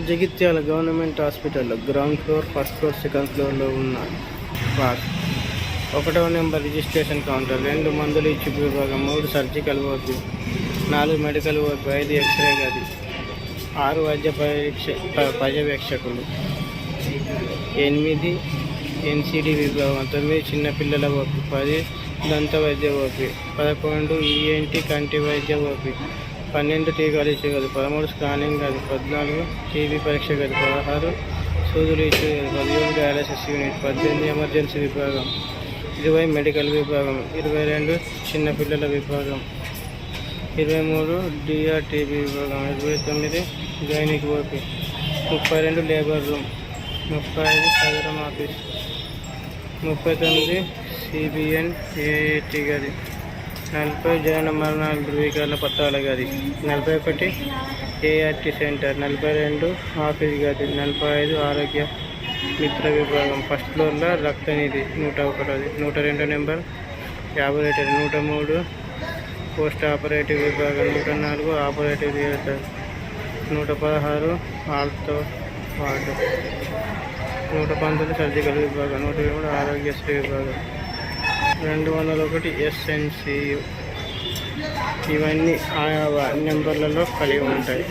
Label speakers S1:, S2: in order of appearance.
S1: Jagtial government హాస్పిటల్లో ground floor first floor second ఫ్లోర్లో ఉన్న వార్డ్. ఒకటవ నెంబర్ రిజిస్ట్రేషన్ కౌంటర్. రెండు మందులు ఇచ్చి విభాగం మూడు సర్జికల్ వర్క్ నాలుగు మెడికల్ వర్క్ ఐదు ఎక్స్రే గది ఆరు వైద్య పరీక్ష పర్యవేక్షకులు ఎనిమిది ఎన్సిడి విభాగం తొమ్మిది చిన్నపిల్లల ఓపి పది దంత వైద్య ఓపి పదకొండు ఈఎన్టి కంటి వైద్య ఓపి పన్నెండు టీకాలు ఇచ్చే గది పదమూడు స్కానింగ్ గది పద్నాలుగు టీబీ పరీక్ష గది పదహారు సూదులు ఇచ్చే పదిహేను డయాలసిస్ యూనిట్ పద్దెనిమిది ఎమర్జెన్సీ విభాగం ఇరవై మెడికల్ విభాగం ఇరవై రెండు చిన్నపిల్లల విభాగం ఇరవై మూడు డిఆర్టీబీ విభాగం ఇరవై తొమ్మిది గైనిక్ ఓపీ ముప్పై రెండు లేబర్ రూమ్ ముప్పై ఐదు సదరం ఆఫీస్ ముప్పై తొమ్మిది సిబిఎన్ ఏఏటి గది. నలభై జనన మరణాల ధృవీకరణ పత్రాల గది నలభై ఒకటి ఏఆర్టీ సెంటర్ నలభై రెండు ఆఫీస్ గది నలభై ఐదు ఆరోగ్య మిత్ర విభాగం ఫస్ట్ ఫ్లోర్లో రక్తనిధి నూట ఒకటోది. నూట రెండు నెంబర్ యాభై నూట మూడు పోస్ట్ ఆపరేటివ్ విభాగం నూట నాలుగు ఆపరేటివ్ థియేటర్ నూట పదహారు ఆల్తో వార్డు నూట పంతొమ్మిది సర్జికల్ విభాగం నూట ఏడు ఆరోగ్యశ్రీ విభాగం. రెండు వందల ఒకటి ఎస్ఎన్సియు ఇవన్నీ ఆయా నెంబర్లలో కలిగి ఉంటాయి.